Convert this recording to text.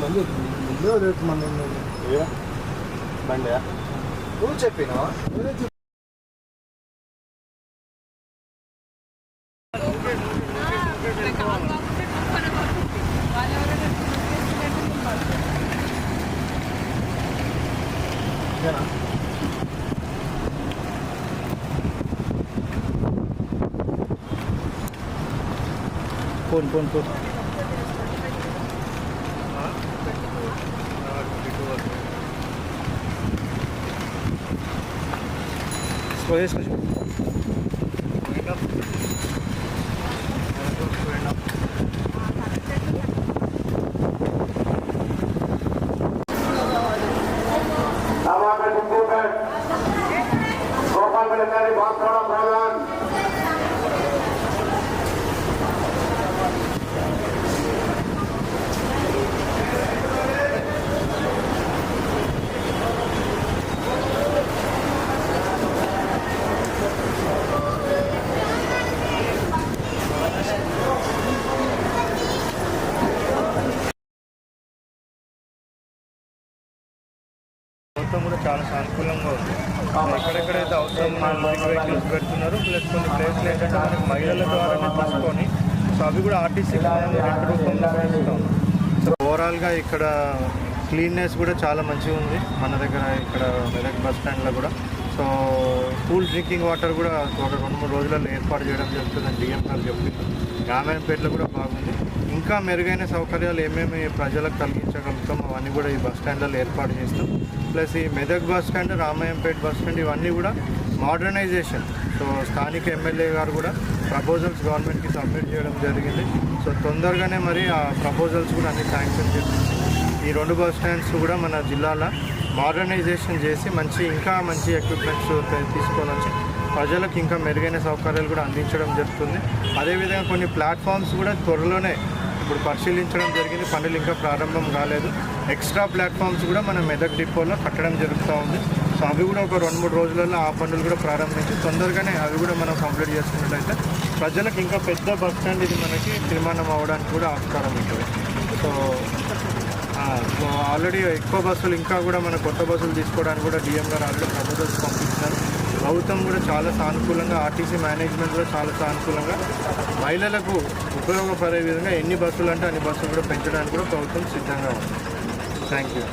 మంది వదిలేదు మన బండి నువ్వు చెప్పినా phone phone phone Kolej skoczył. Gopal बहुत बड़ा मैदान మొత్తం కూడా చాలా సానుకూలంగా ఉంది. ఎక్కడెక్కడైతే అవసరం వెహికల్స్ పెడుతున్నారు ప్లస్ కొన్ని ప్లేస్లు ఏంటంటే మనకి మహిళల ద్వారానే తీసుకొని సో అవి కూడా ఆర్టీసీ రెండు రూపంలో పెడుతున్నాం సో ఓవరాల్గా ఇక్కడ క్లీన్నెస్ కూడా చాలా మంచిగా ఉంది. మన దగ్గర ఇక్కడ మెదక్ బస్ స్టాండ్లో కూడా. సో కూల్ డ్రింకింగ్ వాటర్ కూడా ఒక రెండు మూడు రోజులలో ఏర్పాటు చేయడం జరుగుతుందని డిఎం గారు చెప్తున్నారు రామాయణపేటలో కూడా బాగుంది. ఇంకా మెరుగైన సౌకర్యాలు ఏమేమి ప్రజలకు కలిగించగలుగుతాం అవన్నీ కూడా ఈ బస్ స్టాండ్లలో ఏర్పాటు చేస్తాం. ప్లస్ ఈ Medak bus stand Ramayampet bus stand ఇవన్నీ కూడా మోడర్నైజేషన్. సో స్థానిక ఎమ్మెల్యే గారు కూడా ప్రపోజల్స్ గవర్నమెంట్కి సబ్మిట్ చేయడం జరిగింది. సో తొందరగానే మరి ఆ ప్రపోజల్స్ కూడా అన్ని శాంక్షన్ చేపించి ఈ రెండు బస్ స్టాండ్స్ కూడా మన జిల్లాలో మోడర్నైజేషన్ చేసి మంచి ఇంకా మంచి ఎక్విప్మెంట్స్ తీసుకోవాలని ప్రజలకు ఇంకా మెరుగైన సౌకర్యాలు కూడా అందించడం జరుగుతుంది. అదేవిధంగా కొన్ని ప్లాట్ఫామ్స్ కూడా త్వరలోనే ఇప్పుడు పరిశీలించడం జరిగింది. పనులు ఇంకా ప్రారంభం కాలేదు. ఎక్స్ట్రా ప్లాట్ఫామ్స్ కూడా మన మెదక్ డిపోలో కట్టడం జరుగుతూ ఉంది. సో అవి కూడా ఒక రెండు మూడు రోజులలో ఆ పనులు కూడా ప్రారంభించి తొందరగానే అవి కూడా మనం కంప్లీట్ చేసుకున్నట్లయితే ప్రజలకు ఇంకా పెద్ద బస్ స్టాండ్ ఇది మనకి నిర్మాణం అవ్వడానికి కూడా ఆస్కారం ఉంటుంది. సో సో ఆల్రెడీ ఎక్కువ బస్సులు ఇంకా కూడా మన కొత్త బస్సులు తీసుకోవడానికి కూడా డిఎం గారు ఆల్రెడీ ప్రపోజల్స్ పంపించారు ప్రభుత్వం కూడా చాలా సానుకూలంగా ఆర్టీసీ మేనేజ్మెంట్ కూడా చాలా సానుకూలంగా మహిళలకు ఉపయోగపడే విధంగా ఎన్ని బస్సులు అంటే అన్ని బస్సులు కూడా పెంచడానికి కూడా ప్రభుత్వం సిద్ధంగా ఉంది. Thank you